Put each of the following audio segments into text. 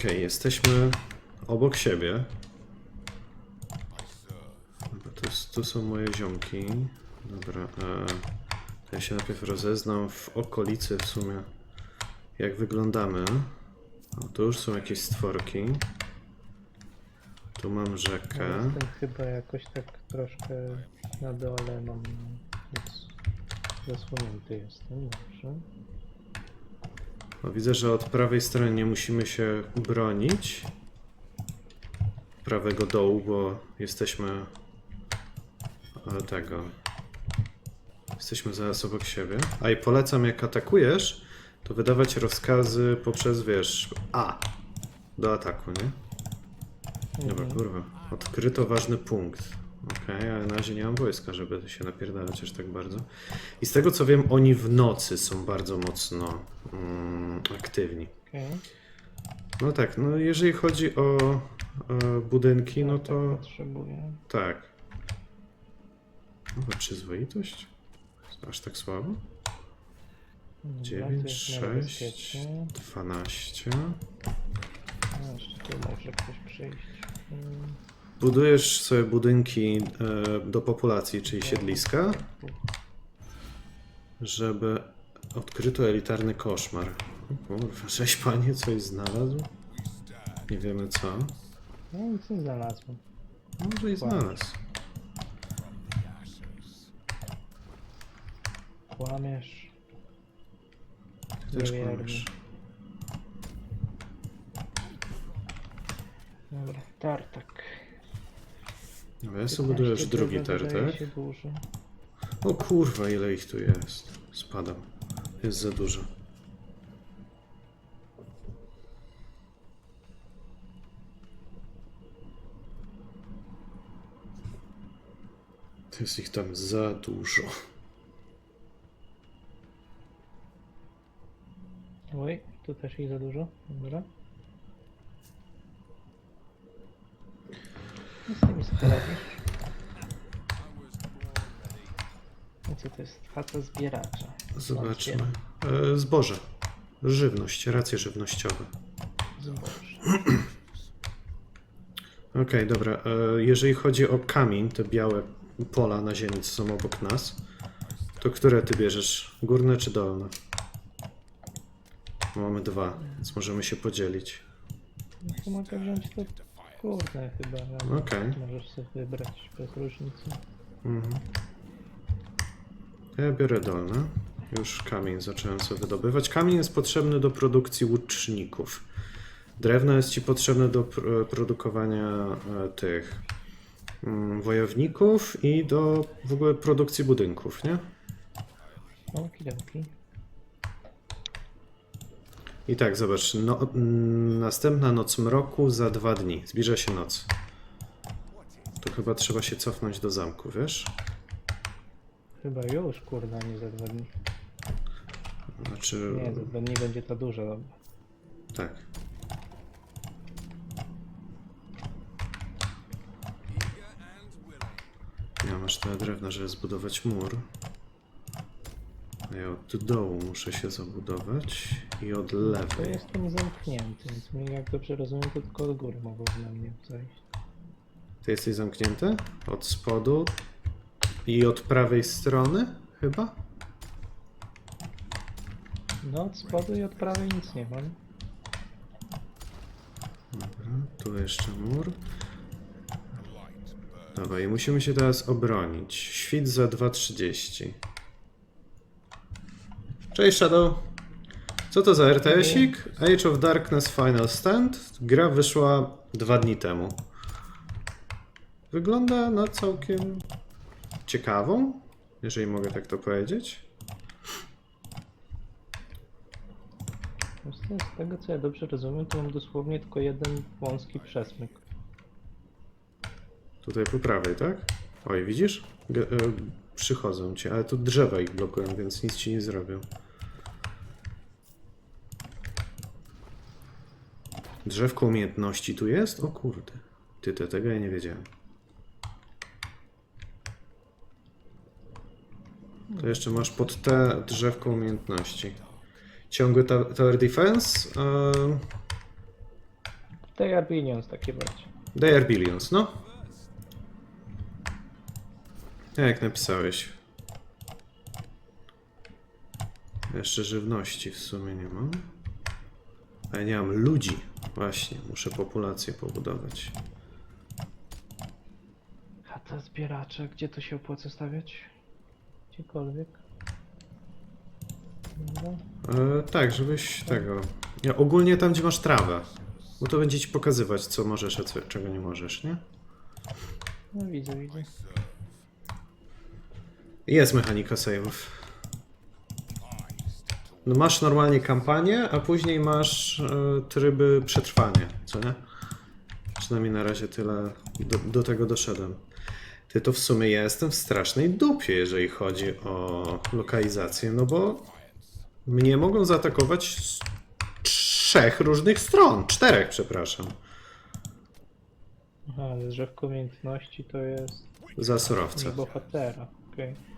Okej, jesteśmy obok siebie. S- tu są moje ziomki. Dobra, e, to ja się najpierw rozeznam w okolicy w sumie, jak wyglądamy. O, tu już są jakieś stworki. Tu mam Ja rzekę. jestem chyba jakoś tak troszkę na dole mam zasłonięty jestem, dobrze. O, widzę, że od prawej strony nie musimy się bronić. Prawego dołu, bo jesteśmy e, tego. Jesteśmy zaraz obok siebie. A i polecam, jak atakujesz, to wydawać rozkazy poprzez, wiesz, A do ataku, nie? Dobra, Mhm. kurwa. Odkryto ważny punkt. Okej, ale na razie nie mam wojska, żeby się napierdalać aż tak bardzo. I z tego co wiem, oni w nocy są bardzo mocno mm, aktywni. Okej. No tak, no jeżeli chodzi o e, budynki, no Tak, to Potrzebuję. tak. Chyba przyzwoitość? Aż tak słabo? Dobra, to 9, jest 6, niebezpiecznie. 12. A, jeszcze tu może ktoś przyjść. Mm, Budujesz sobie budynki e, do populacji, czyli siedliska, żeby odkryto elitarny koszmar. O kurwa, żeś panie coś znalazł? Nie wiemy co. No nic nie znalazłem. Może i znalazł. Kłamiesz. Ty też Niewierny. kłamiesz. Dobra, tartak. Dobra, ja sobie buduję już 15 drugi tartak. O kurwa, ile ich tu jest. Spadam. Jest za dużo. To jest ich tam za dużo. Oj, tu też ich za dużo. Dobra. No poradzisz. I co to jest? Chata zbieracza. Zobaczmy. E, zboże. Żywność, racje żywnościowe. Zboże. Okej, dobra. E, jeżeli chodzi o kamień, te białe pola na ziemi, co są obok nas, to które ty bierzesz? Górne czy dolne? Mamy dwa, więc możemy się podzielić. No to mogę wziąć to kurde chyba. ale Okej. Możesz sobie wybrać bez różnicy. Mhm. Ja biorę dolne. Już kamień zacząłem sobie wydobywać. Kamień jest potrzebny do produkcji łuczników. Drewno jest ci potrzebne do pr- produkowania e, tych mm, wojowników i do w ogóle produkcji budynków, nie? Okidoki. I tak, zobacz, no, mm, następna noc mroku za dwa dni. Zbliża się noc. To chyba trzeba się cofnąć do zamku, wiesz? Chyba już kurna, nie za dwa dni. Znaczy, Nie, za dwa dni będzie to dużo. Dobra. tak. Ja masz tyle drewna, żeby zbudować mur. Od dołu muszę się zabudować i od To lewej. jestem zamknięty, więc mi jak dobrze rozumiem, to tylko od góry mogą na mnie zejść. Ty jesteś zamknięty? Od spodu i od prawej strony chyba? No od spodu i od prawej nic nie mam. Dobra, tu jeszcze mur. Dobra, i musimy się teraz obronić. Świt za 2.30. Cześć Shadow. Co to za RTS-ik? Age of Darkness Final Stand. Gra wyszła dwa dni temu. Wygląda na całkiem ciekawą, jeżeli mogę tak to powiedzieć. Z tego co ja dobrze rozumiem, to mam dosłownie tylko jeden wąski przesmyk. Tutaj po prawej, tak? Oj, widzisz? G- e, przychodzą ci, ale tu drzewa ich blokują, więc nic ci nie zrobią. Drzewko umiejętności tu jest? O kurde. Ty, te, tego ja nie wiedziałem. To jeszcze masz pod te drzewko umiejętności. Ciągły Tower Defense? Yy... They are billions, takie bardziej. They are billions, no. Jak napisałeś? Jeszcze żywności w sumie nie mam. A ja nie mam ludzi. Właśnie, muszę populację pobudować. Chata zbieracza, gdzie to się opłaca stawiać? Gdziekolwiek. Dobra. E, tak, żebyś tego. Ja, ogólnie tam, gdzie masz trawę. Bo to będzie ci pokazywać, co możesz, a co, czego nie możesz, nie? No widzę, widzę. Jest mechanika save'ów. No masz normalnie kampanię, a później masz e, tryby przetrwania, co nie? Przynajmniej na razie tyle do, do tego doszedłem. Ty to w sumie ja jestem w strasznej dupie, jeżeli chodzi o lokalizację, no bo mnie mogą zaatakować z trzech różnych stron. Czterech, przepraszam. Aha, ale drzewko umiejętności to jest Za nie surowce. bohatera. Okej.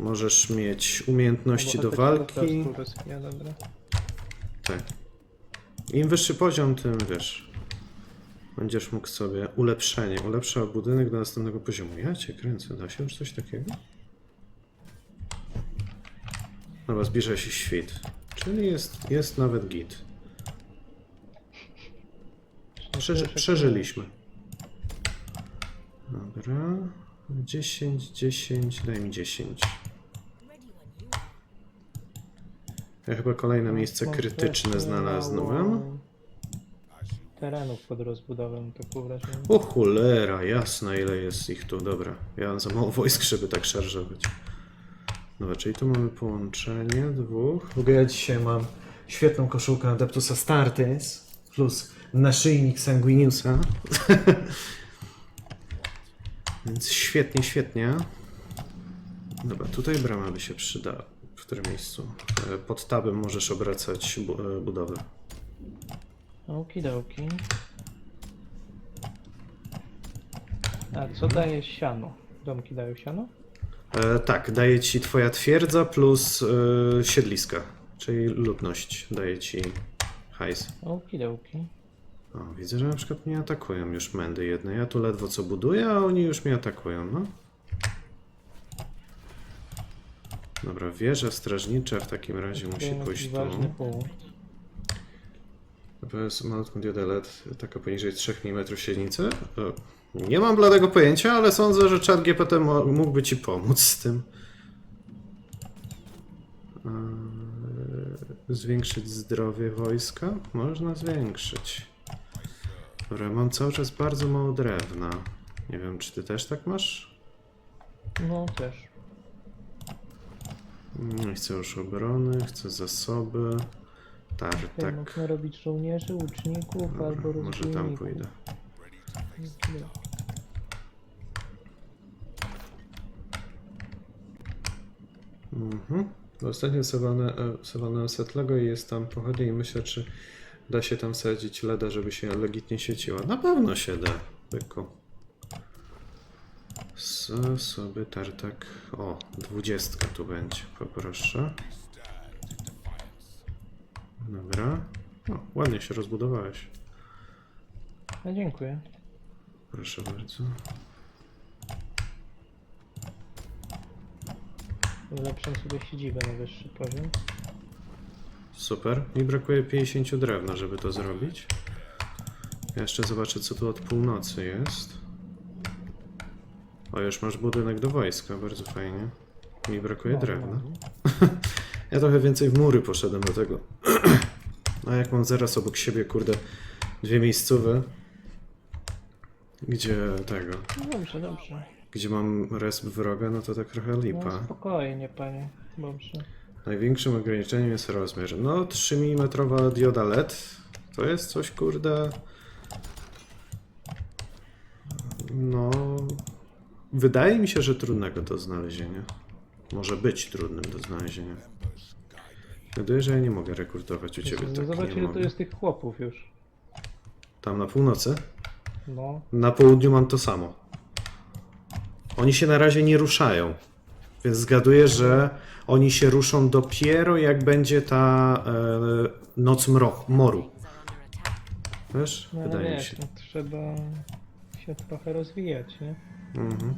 Możesz mieć umiejętności do walki. po prostu rozwija, dobra. Tak. Im wyższy poziom, tym wiesz. Będziesz mógł sobie ulepszenie. Ulepsza budynek do następnego poziomu. Ja cię kręcę. Da się już coś takiego? Dobra, zbliża się świt. Czyli jest, jest nawet git. Przeży, przeżyliśmy. Dobra. 10, 10, daj mi 10. Ja chyba kolejne miejsce krytyczne znalazłem. Terenów pod rozbudowę, mam takie wrażenie. O cholera, jasna ile jest ich tu, dobra. Ja mam za mało wojsk, żeby tak szarżować. Dobra, czyli tu mamy połączenie dwóch. W ogóle ja dzisiaj mam świetną koszulkę Adeptus Astartes plus naszyjnik Sanguiniusa. Więc świetnie, świetnie. Dobra, tutaj brama by się przydała. W którym miejscu? E, Pod tabem możesz obracać bu- e, budowę. Okidoki. A co daje siano? Domki dają siano? E, tak, daje ci twoja twierdza plus e, siedliska, czyli ludność daje ci hajs. Okidoki. O, widzę, że na przykład mnie atakują już mędy jedne. Ja tu ledwo co buduję, a oni już mnie atakują, no. Dobra, wieża strażnicza w takim razie musi pójść tu. jest malutką diodę LED, taka poniżej 3 mm średnicy. E, Nie mam bladego pojęcia, ale sądzę, że czat GPT mógłby ci pomóc z tym. Eee, Zwiększyć zdrowie wojska? Można zwiększyć. Dobra, mam cały czas bardzo mało drewna. Nie wiem, czy ty też tak masz? No też. Nie chcę już obrony, chcę zasoby. Tutaj Tartak. można robić żołnierzy, łuczników Dobra, albo może tam rozbójników. pójdę. Mhm. Ostatnio Savanę Savanę Setlego i jest tam pochodnie i myślę, czy da się tam sadzić leda, żeby się legitnie świeciła. Na pewno się da, byku. S sobie tartak. O, dwudziestka tu będzie, poproszę. Dobra. O, ładnie się rozbudowałeś. No dziękuję. Proszę bardzo. Ulepszam sobie siedzibę na wyższy poziom. Super. Mi brakuje 50 drewna, żeby to zrobić. Ja jeszcze zobaczę, co tu od północy jest. O, już masz budynek do wojska, bardzo fajnie. Mi brakuje drewna. Ja trochę więcej w mury poszedłem do tego. A jak mam zaraz obok siebie, kurde, dwie miejscowe, gdzie tego, No dobrze, dobrze. gdzie mam resp wroga, no to tak trochę No lipa. spokojnie, panie. Dobrze. Największym ograniczeniem jest rozmiar. No, 3 mm dioda LED to jest coś, kurde. No. Wydaje mi się, że trudnego do znalezienia. Może być trudnym do znalezienia. Wydaje, że ja nie mogę rekrutować u ciebie No tak. Zobacz ile to jest tych chłopów już. Tam na północy? No. Na południu mam to samo. Oni się na razie nie ruszają. Więc zgaduję, że oni się ruszą dopiero jak będzie ta e, noc mro, moru. Wiesz? No Wydaje mi wiesz, się. no, trzeba się trochę rozwijać, nie? Mhm.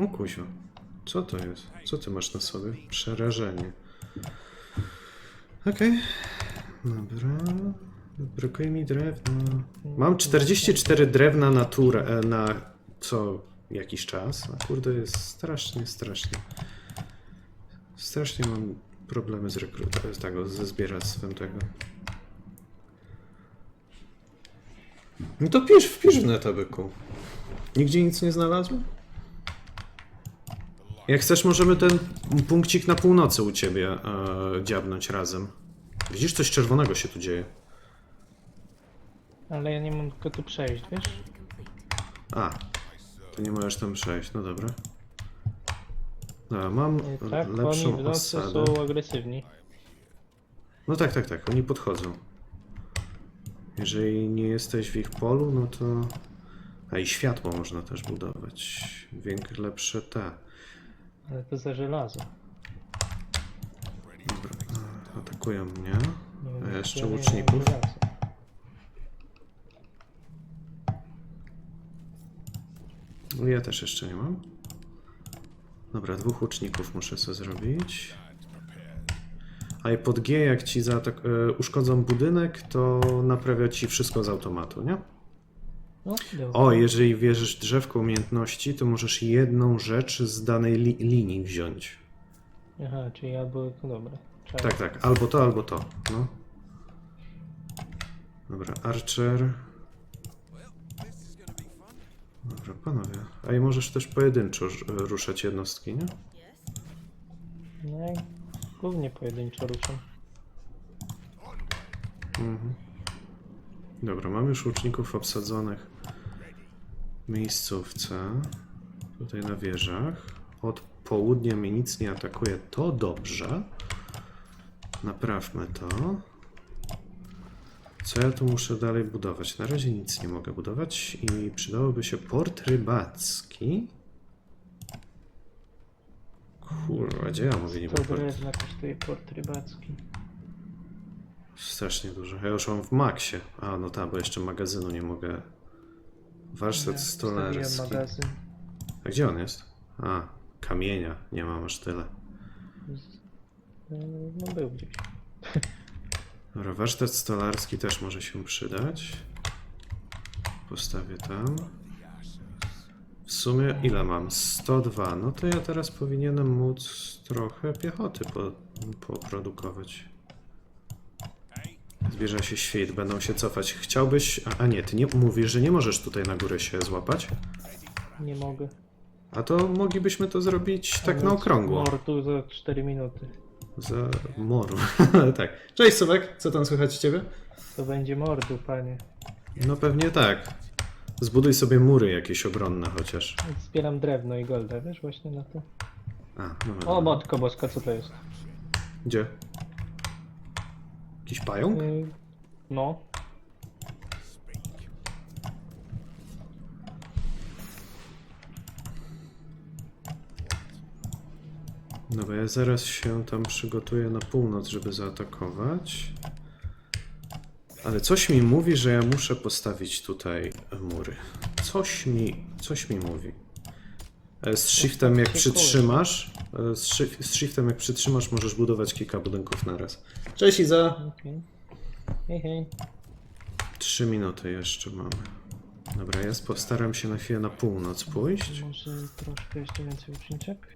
O kuźwa. Co to jest? Co ty masz na sobie? Przerażenie. Okej. Dobra. Brakuje mi drewna. Mam 44 drewna na turę, e, na co jakiś czas. A kurde, jest strasznie, strasznie. Strasznie mam problemy z rekrutacją, z tego, ze zbieractwem tego. No to pisz, wpisz w netabyku. Nigdzie nic nie znalazłem? Jak chcesz, możemy ten punkcik na północy u ciebie e, dziabnąć razem. Widzisz, coś czerwonego się tu dzieje. Ale ja nie mam tylko tu przejść, wiesz? A, to nie możesz tam przejść, no dobra. Dobra, mam I tak, oni lepszą w nocy osadę. są agresywni. No tak, tak, tak, oni podchodzą. Jeżeli nie jesteś w ich polu, no to... A i światło można też budować. Większe, lepsze te. Ale to za żelazo. Dobra, atakują mnie. A jeszcze łuczników? żelaza. Ja też jeszcze nie mam. Dobra, dwóch łuczników muszę sobie zrobić. A i pod G, jak ci zaatak- e, uszkodzą budynek, to naprawia ci wszystko z automatu, nie? No, dobra. O, jeżeli wierzysz drzewko umiejętności, to możesz jedną rzecz z danej li- linii wziąć. Aha, czyli albo to dobra. Tak, tak, albo to, albo to. No. Dobra, Archer. Dobra, panowie. A i możesz też pojedynczo ruszać jednostki, nie? No głównie pojedynczo ruszam. Mhm. Dobra, mam już łuczników obsadzonych w miejscówce. Tutaj na wieżach. Od południa mnie nic nie atakuje. To dobrze. Naprawmy to. Co ja tu muszę dalej budować? Na razie nic nie mogę budować i przydałoby się port rybacki. Kurwa, gdzie ja mówię niby To port? drewna kosztuje port rybacki. Strasznie dużo. Ja już mam w maksie. A, no tak, bo jeszcze magazynu nie mogę. Warsztat Ja stolarski. magazyn. A gdzie on jest? A, kamienia. Nie mam aż tyle. No był gdzieś. Dobra, warsztat stolarski też może się przydać. Postawię tam. W sumie ile mam? 102. No to ja teraz powinienem móc trochę piechoty po, poprodukować. Zbierze się świt, będą się cofać. Chciałbyś... A, a nie, ty nie mówisz, że nie możesz tutaj na górę się złapać? Nie mogę. A to moglibyśmy to zrobić tak na okrągło. Mortu za 4 minuty. Za moru. tak. Cześć Sobek, co tam słychać u ciebie? To będzie mordu, panie. No pewnie tak. Zbuduj sobie mury jakieś obronne chociaż. Zbieram drewno i golda, wiesz, właśnie na to. A, dobra. O, matko boska, co to jest? Gdzie? Jakiś pająk? Y, No. Dobra, ja zaraz się tam przygotuję na północ, żeby zaatakować. Ale coś mi mówi, że ja muszę postawić tutaj mury. Coś mi, coś mi mówi. E, Z shiftem jak przytrzymasz, e, z, shif- z shiftem jak przytrzymasz możesz budować kilka budynków naraz. Cześć Iza! Okej. Hej, hej. Trzy minuty jeszcze mamy. Dobra, ja postaram się na chwilę na północ pójść. Może troszkę jeszcze więcej uczniczek?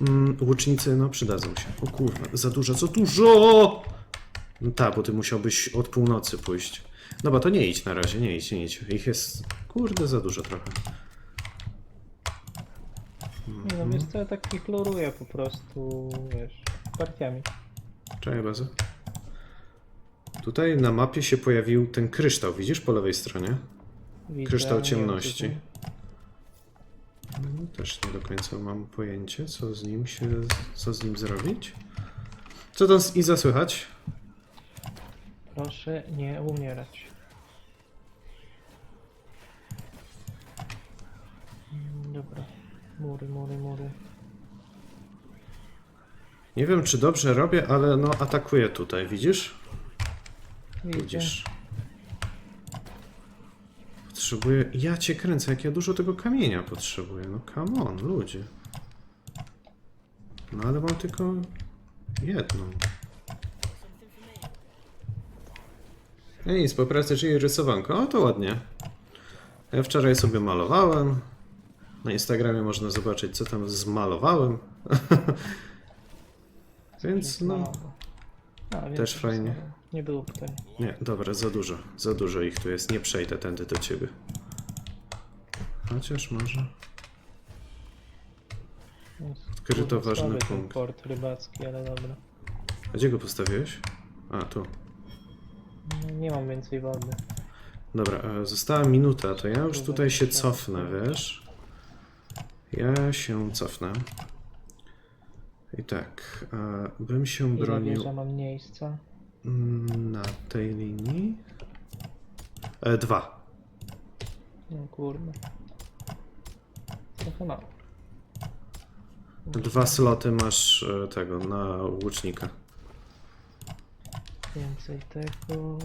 Mm, łucznicy, no przydadzą się. O kurwa, za dużo, za dużo! No tak, bo ty musiałbyś od północy pójść. Dobra, to nie idź na razie, nie idź, nie idź. Ich jest, kurde, za dużo trochę. Nie no, wiesz co, ja tak ich luruję po prostu, wiesz, partiami. Czekaj, bazę. Tutaj na mapie się pojawił ten kryształ, widzisz po lewej stronie? Widzę, Kryształ nie wiem, ciemności. No, też nie do końca mam pojęcie, co z nim się, co z nim zrobić. Co tam z Iza słychać? to- Proszę nie umierać. Dobra. Mury, mury, mury. Nie wiem, czy dobrze robię, ale no atakuję tutaj, widzisz? Widzę. Widzisz. Potrzebuję... Ja cię kręcę, jak ja dużo tego kamienia potrzebuję. No come on, ludzie. No ale mam tylko jedną. No nic, po pracy czyli rysowanko. O, to ładnie. Ja wczoraj sobie malowałem. Na Instagramie można zobaczyć, co tam zmalowałem. Więc no... Wiem, też fajnie. Nie było pytań. Nie, dobra, za dużo. Za dużo ich tu jest. Nie przejdę tędy do ciebie. Chociaż może. Odkryto kurwa, ważny słaby ten punkt. port rybacki, ale dobra. A gdzie go postawiłeś? A, tu. No, nie mam więcej wody. Dobra, e, została minuta, to ja już tutaj się cofnę, wiesz? Ja się cofnę. I tak, e, bym się Ile bronił wieża mam miejsca? Mm, na tej linii. E, dwa. No kurde. Trochę mało. Dwa sloty masz e, tego na łucznika. Więcej tego.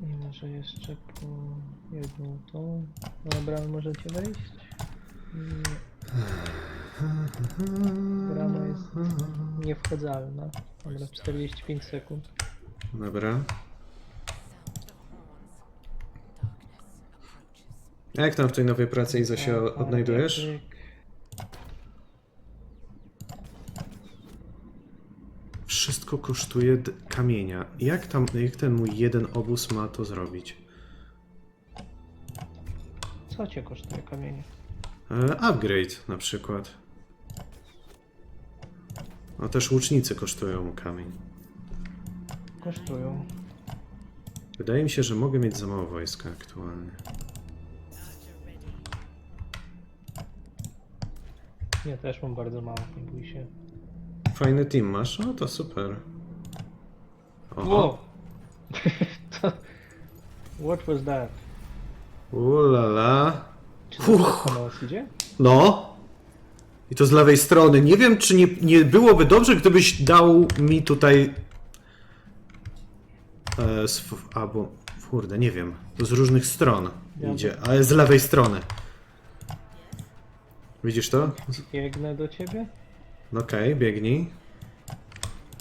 I może jeszcze po jedną tą. Dobra, możecie wejść? Nie. Brama jest niewchadzalna. Dobra, 45 sekund. Dobra. A jak tam w tej nowej pracy Iza się odnajdujesz? Wszystko kosztuje d- kamienia. Jak tam, jak ten mój jeden obóz ma to zrobić? Co cię kosztuje kamienie? E, upgrade na przykład. No też łucznicy kosztują kamień. Kosztują. Wydaje mi się, że mogę mieć za mało wojska aktualnie. Ja też mam bardzo mało, nie bój się. Fajny team masz? O, to super. Wow! Oho. To- What was that? Ulala. Czy Uch. nas idzie? No. I to z lewej strony. Nie wiem, czy nie, nie byłoby dobrze, gdybyś dał mi tutaj. E, sw- albo. Kurde, nie wiem. To z różnych stron Ja idzie, ale z lewej strony. Widzisz to? Biegnę do ciebie? No Okej, biegnij.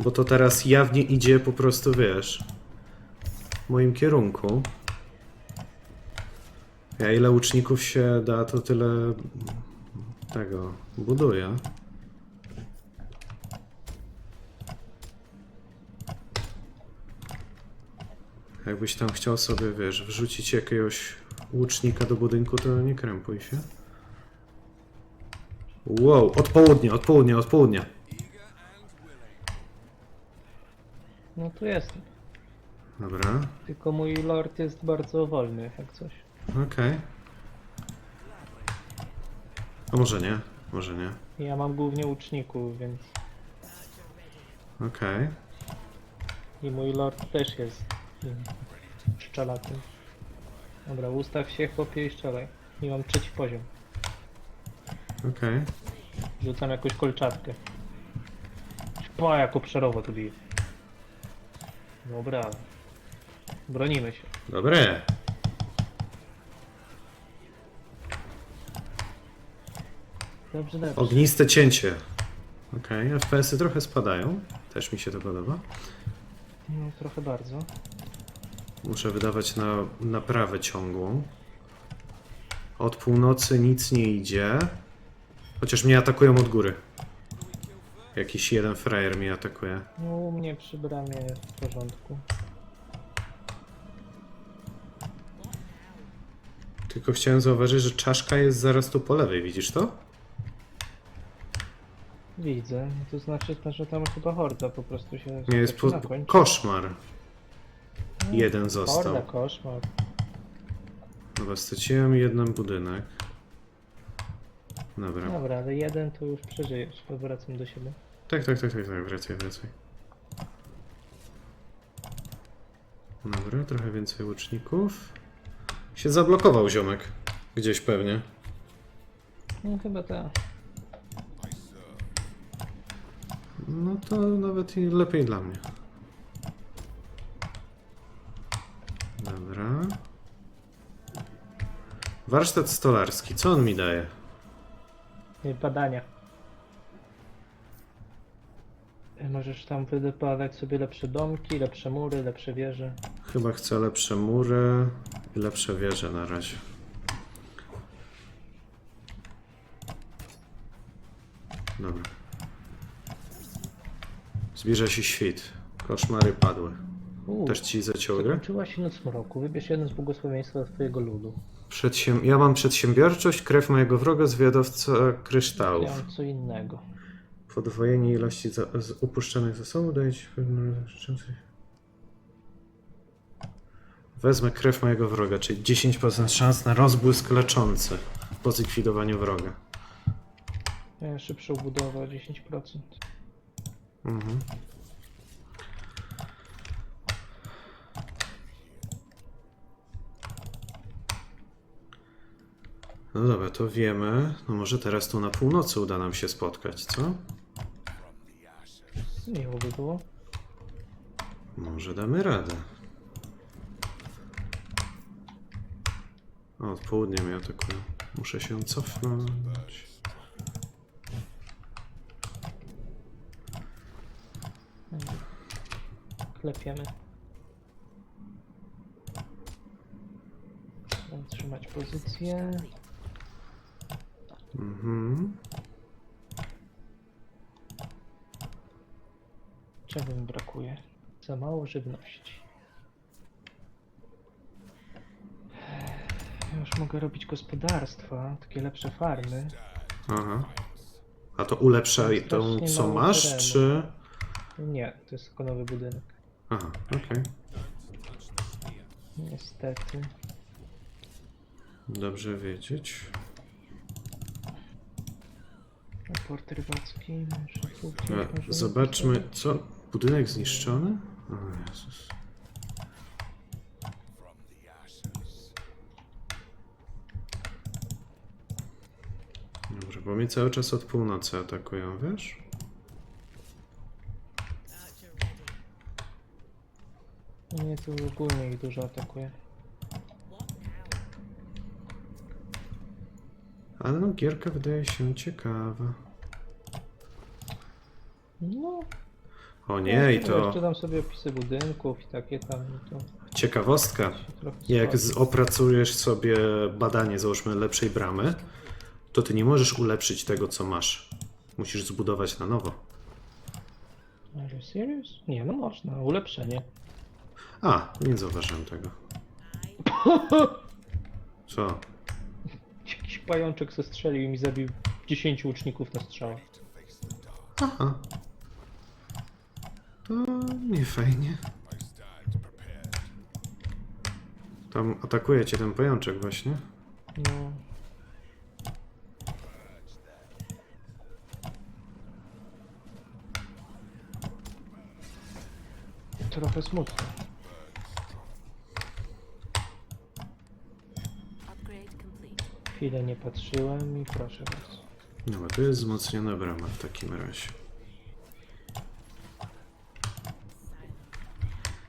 Bo to teraz jawnie idzie po prostu, wiesz, w moim kierunku. Ja ile łuczników się da, to tyle tego buduję. Jakbyś tam chciał sobie, wiesz, wrzucić jakiegoś łucznika do budynku, to nie krępuj się. Wow, od południa, od południa, od południa. No tu jestem. Dobra, Tylko mój lord jest bardzo wolny, jak coś. Okej. A może nie, może nie. Ja mam głównie łuczników, więc... Okej. I mój lord też jest mm, szczelakiem. Dobra, ustaw się chłopie i strzelaj. I mam trzeci poziom. Okej. Rzucam jakąś kolczatkę. Po, jak obszarowo tu bije. Dobra. Bronimy się. Dobre. Dobrze, dobrze. Ogniste cięcie. Okej, FPS-y trochę spadają. Też mi się to podoba. No, trochę bardzo. Muszę wydawać na naprawę ciągłą. Od północy nic nie idzie. Chociaż mnie atakują od góry. Jakiś jeden frajer mnie atakuje. No, u mnie przy bramie jest w porządku. Tylko chciałem zauważyć, że czaszka jest zaraz tu po lewej, widzisz to? Widzę. No To znaczy, że tam chyba horda po prostu się Nie, jest po... zaczyna kończyć. koszmar. No, Jeden został. Horda, koszmar. Dobra, straciłem jeden budynek. Dobra. Dobra, ale jeden to już przeżyjesz. Wracam do siebie. Tak, tak, tak, tak, tak, wracaj, wracaj. Dobra, trochę więcej łuczników. Się zablokował ziomek. Gdzieś pewnie. No chyba tak. No to nawet i lepiej dla mnie. Dobra. Warsztat stolarski. Co on mi daje? Badania. Y, Możesz tam wydeponować sobie lepsze domki, lepsze mury, lepsze wieże. Chyba chcę lepsze mury i lepsze wieże na razie. Dobra. Zbliża się świt. Koszmary padły. Uuu, Też ci zaciął grę? Skończyła się noc mroku. Wybierz jeden z błogosławieństwa twojego ludu. Przedsiem... Ja mam przedsiębiorczość, krew mojego wroga, zwiadowca kryształów. Ja mam co innego. Podwojenie ilości za... z upuszczanych zasobów daje ci pewną. Wezmę krew mojego wroga, czyli 10% szans na rozbłysk leczący po zlikwidowaniu wroga. Ja budowę 10%. Mhm. No dobra, to wiemy. No może teraz tu na północy uda nam się spotkać, co? Miło by było. Może damy radę. O, od południa mnie atakują. Muszę się cofnąć. Klepiemy. Trzymać pozycję. Mhm. Czego mi brakuje? Za mało żywności. Już mogę robić gospodarstwa, takie lepsze farmy. Aha. A to ulepsza tą, Strasznie co mało masz, terenu. czy... Nie, to jest tylko nowy budynek. Aha, okej. Niestety. Dobrze wiedzieć. Port rybacki, E, może Zobaczmy, co? Budynek zniszczony? O Jezus. Dobra, bo mnie cały czas od północy atakują, wiesz? Nie, tu ogólnie ich dużo atakuje. Ale no, gierka wydaje się ciekawa. No, O nie, i to Czytam sobie opisy budynków i takie tam, no to ciekawostka. się trochę Jak z- opracujesz sobie badanie, załóżmy, lepszej bramy, to ty nie możesz ulepszyć tego, co masz. Musisz zbudować na nowo. Are you serious? Nie, no można, ulepszenie. A, nie zauważyłem tego. Co? Jakiś pajączek ze strzelił i mi zabił 10 łuczników na strzał. Aha. To nie fajnie. Tam atakuje cię ten pajączek właśnie. No. Trochę smutno. Upgrade complete. Chwilę nie patrzyłem i proszę bardzo. No, to jest wzmocniona brama w takim razie.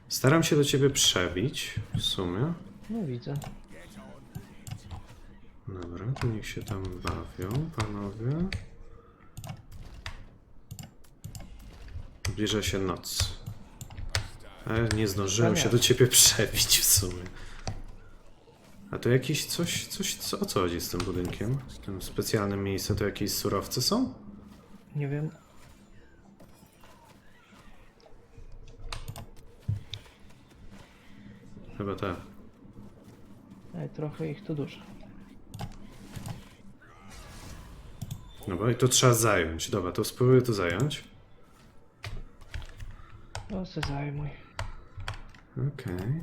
Staram się do ciebie przebić, w sumie. No widzę. Dobra, to niech się tam bawią, panowie. Zbliża się noc. Ale nie zdążyłem się do ciebie przebić w sumie. A to jakieś coś, coś, co, o co chodzi z tym budynkiem? Z tym specjalnym miejscem to jakieś surowce są? Nie wiem. Chyba tak. Ale trochę ich tu dużo. Dobra, i to trzeba zająć. Dobra, to spróbuję to zająć. No se zajmuj. Okej.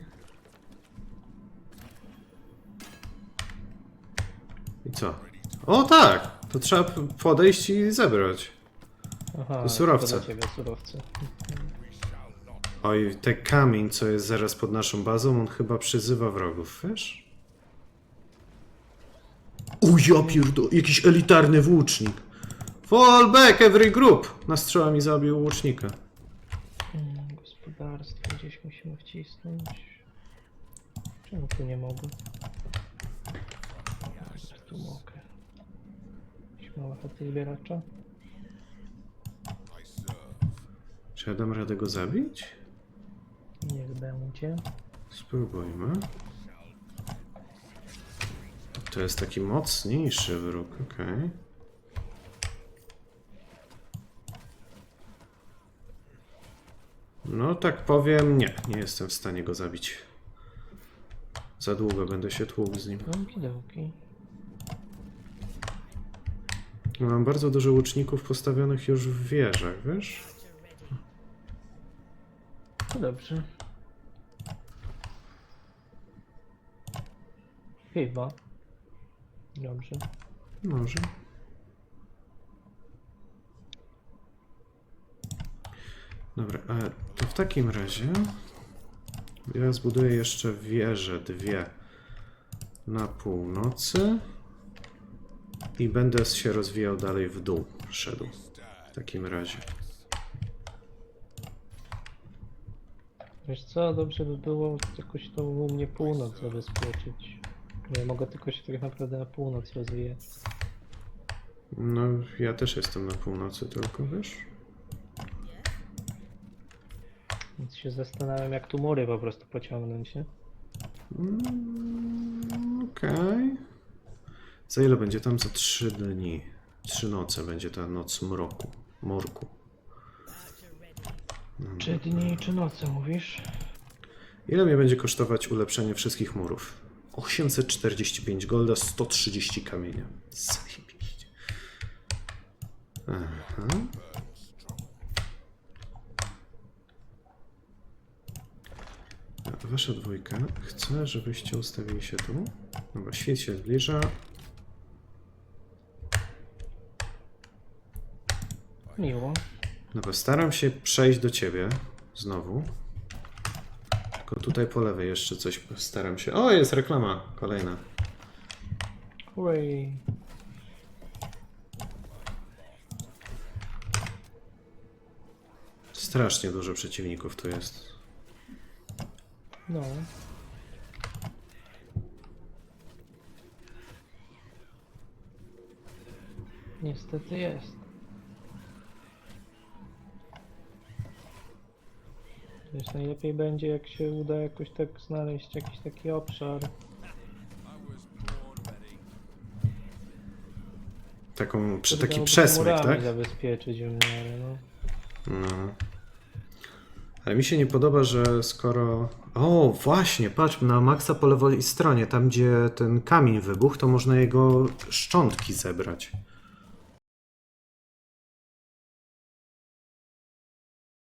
I co? O tak! To trzeba podejść i zebrać. Aha, To surowce. to dla ciebie surowce. Oj, ten kamień, co jest zaraz pod naszą bazą, on chyba przyzywa wrogów, wiesz? U! O ja pierdo, jakiś elitarny włócznik. Fall back every group! Na strzała mi zabił łucznika. Mm, Gospodarstwo gdzieś musimy wcisnąć. Czemu tu nie mogę? Tu mogę. Jakieś małe chaty zbieracza? Czy ja dam radę go zabić? Niech będzie. Spróbujmy. To jest taki mocniejszy wróg, okej. No tak powiem, nie, nie jestem w stanie go zabić. Za długo będę się tłukł z nim. Okidoki. Mam bardzo dużo łuczników postawionych już w wieżach, wiesz? To dobrze. Chyba. Dobrze. Może. Dobra, a to w takim razie ja zbuduję jeszcze wieże dwie na północy i będę się rozwijał dalej w dół, szedł. W takim razie. Wiesz co, dobrze by było jakoś tą u mnie północ zabezpieczyć. Ja mogę tylko się tak naprawdę na północ rozwijać. No, ja też jestem na północy tylko, wiesz? Więc się zastanawiam jak tu mury po prostu pociągnąć, nie? Mm, Okej. Za ile będzie tam? Za trzy dni. Trzy noce będzie ta noc mroku. Morku. Czy dni, czy noce mówisz? Ile mnie będzie kosztować ulepszenie wszystkich murów? 845 golda, 130 kamienia. Zajebiście. Aha. Wasza dwójka. Chcę, żebyście ustawili się tu. Dobra, świt się zbliża. Miło. Dobra, staram się przejść do ciebie. Znowu. Tylko tutaj po lewej jeszcze coś staram się. O, jest reklama kolejna. Hooray. Strasznie dużo przeciwników tu jest. No. Niestety jest. Wiesz, najlepiej będzie jak się uda jakoś tak znaleźć jakiś taki obszar. Taką, przy, taki przesmyk, murami tak? zabezpieczyć w miarę, no. No. Ale mi się nie podoba, że skoro. O, właśnie, patrz, na maksa po lewej stronie, tam gdzie ten kamień wybuchł, to można jego szczątki zebrać.